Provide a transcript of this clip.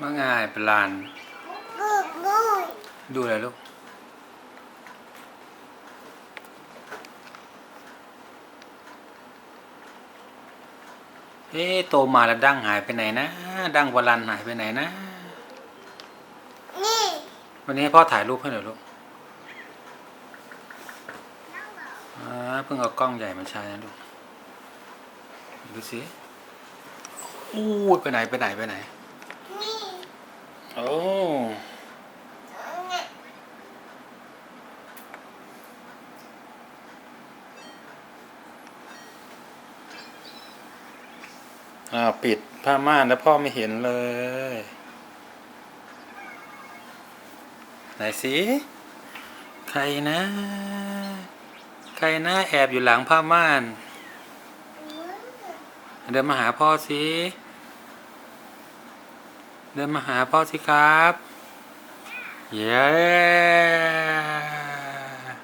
ว่าง่ายเป็นลานลูกลูกดูอะไรลูก เอ๊ะโตมาแล้วดั้งหายไปไหนนะ ดั้งวลันหายไปไหนนะนี่วันนี้ให้พ่อถ่ายรูปให้หน่อยลูกอ่าเพิ่งเอากล้องใหญ่มาใช้นะลูก ดูสิอู้ยไปไหนไปไหนไปไหนนี่ โอ้ เนี่ย อ่าวปิดผ้าม่านแล้วพ่อไม่เห็นเลย ไหนสิใครนะ ใครนะแอบอยู่หลังผ้าม่าน เดินมาหาพ่อสิเดินมาหาพ่อสิครับ เย้